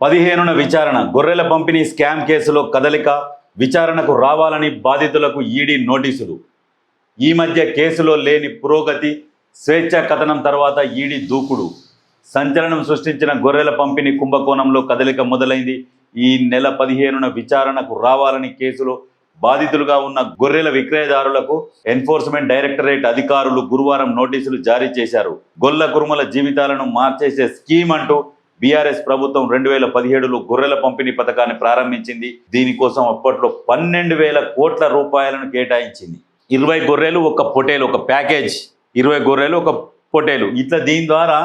పదిహేనున విచారణ. గొర్రెల పంపిణీ స్కామ్ కేసులో కదలిక విచారణకు రావాలని బాధితులకు ఈడీ నోటీసులు. ఈ మధ్య కేసులో లేని పురోగతి స్వేచ్ఛ కథనం తర్వాత ఈడీ దూకుడు. సంచలనం సృష్టించిన గొర్రెల పంపిణీ కుంభకోణంలో కదలిక మొదలైంది. ఈ నెల పదిహేనున విచారణకు రావాలని కేసులో బాధితులుగా ఉన్న గొర్రెల విక్రయదారులకు ఎన్ఫోర్స్మెంట్ డైరెక్టరేట్ అధికారులు గురువారం నోటీసులు జారీ చేశారు. గొల్ల కురుమల జీవితాలను మార్చేసే స్కీమ్ అంటూ బీఆర్ఎస్ ప్రభుత్వం రెండు వేల పదిహేడులో గొర్రెల పంపిణీ పథకాన్ని ప్రారంభించింది. దీనికోసం అప్పట్లో పన్నెండు వేల కోట్ల రూపాయలను కేటాయించింది. ఇరవై గొర్రెలు ఒక పొటేలు ఒక ప్యాకేజ్. ఇరవై గొర్రెలు ఒక పొటేలు. ఇట్లా దీని ద్వారా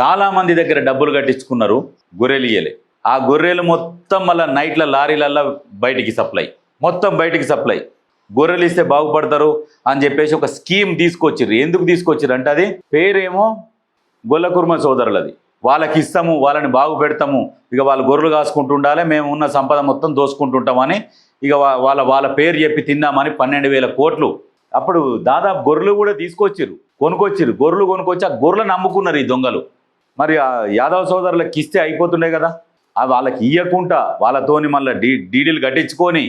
చాలా మంది దగ్గర డబ్బులు కట్టించుకున్నారు గొర్రెలు ఇయ్యలే ఆ గొర్రెలు మొత్తం మళ్ళీ నైట్ల లారీలల్లో బయటికి సప్లై. మొత్తం బయటికి సప్లై. గొర్రెలు ఇస్తే బాగుపడతారు అని చెప్పేసి ఒక స్కీమ్ తీసుకొచ్చిర్రు. ఎందుకు తీసుకొచ్చిర్రు అంటే అది పేరేమో గొల్లకుర్మ సోదరులది. వాళ్ళకి ఇస్తాము వాళ్ళని బాగు పెడతాము ఇక వాళ్ళు గొర్రెలు కాసుకుంటూ ఉండాలి మేము ఉన్న సంపద మొత్తం దోసుకుంటుంటామని ఇక వాళ్ళ వాళ్ళ పేరు చెప్పి తిన్నామని పన్నెండు వేల కోట్లు. అప్పుడు దాదాపు గొర్రెలు కూడా తీసుకొచ్చిర్రు కొనుక్కొచ్చిర్రు. గొర్రెలు కొనుక్కొచ్చి ఆ గొర్రెలు నమ్ముకున్నారు ఈ దొంగలు. మరి ఆ యాదవ సోదరులకు ఇస్తే అయిపోతుండే కదా. ఆ వాళ్ళకి ఇవ్వకుండా వాళ్ళతోని మళ్ళీ డీ డీడీలు కట్టించుకొని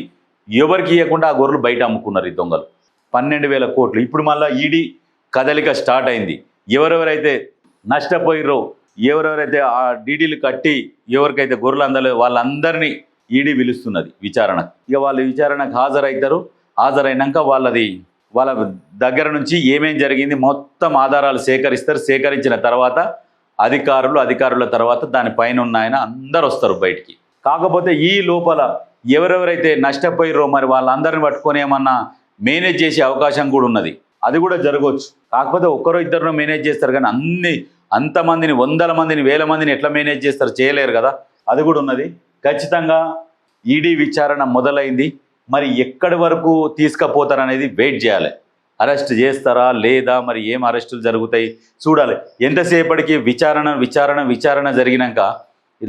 ఎవరికి ఇవ్వకుండా ఆ గొర్రెలు బయట అమ్ముకున్నారు ఈ దొంగలు. పన్నెండు వేల కోట్లు. ఇప్పుడు మళ్ళీ ఈడీ కదలిక స్టార్ట్ అయింది. ఎవరెవరైతే నష్టపోయిర్రో ఎవరెవరైతే ఆ డీడీలు కట్టి ఎవరికైతే గొర్రెలు అందలేదో వాళ్ళందరినీ ఈడీ పిలుస్తున్నది విచారణ. ఇక వాళ్ళు విచారణకు హాజరవుతారు హాజరైనాక వాళ్ళది వాళ్ళ దగ్గర నుంచి ఏమేం జరిగింది మొత్తం ఆధారాలు సేకరిస్తారు. సేకరించిన తర్వాత అధికారులు అధికారుల తర్వాత దానిపైన ఉన్న ఆయన అందరు వస్తారు బయటికి. కాకపోతే ఈ లోపల ఎవరెవరైతే నష్టపోయిర్రో మరి వాళ్ళందరిని పట్టుకొని ఏమన్నా మేనేజ్ చేసే అవకాశం కూడా ఉన్నది. అది కూడా జరగవచ్చు. కాకపోతే ఒక్కరో ఇద్దరు మేనేజ్ చేస్తారు కానీ అన్ని అంతమందిని వందల మందిని వేల మందిని ఎట్లా మేనేజ్ చేస్తారు చేయలేరు కదా? అది కూడా ఉన్నది. ఖచ్చితంగా ఈడీ విచారణ మొదలైంది. మరి ఎక్కడి వరకు తీసుకుపోతారనేది వెయిట్ చేయాలి. అరెస్ట్ చేస్తారా లేదా? మరి ఏం అరెస్టులు జరుగుతాయి? చూడాలి. ఎంతసేపటికి విచారణ విచారణ విచారణ జరిగినాక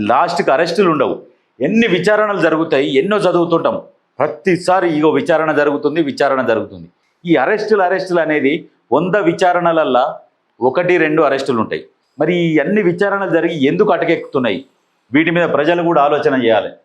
లాస్ట్కి అరెస్టులు ఉండవు. ఎన్ని విచారణలు జరుగుతాయి ఎన్నో చదువుతుంటాం. ప్రతిసారి ఇగో విచారణ జరుగుతుంది విచారణ జరుగుతుంది. ఈ అరెస్టులు అరెస్టులు అనేది వంద విచారణలల్లా ఒకటి రెండు అరెస్టులు ఉంటాయి. మరి అన్ని విచారణలు జరిగి ఎందుకు అటకెక్కుతున్నాయి? వీటి మీద ప్రజలు కూడా ఆలోచన చేయాలి.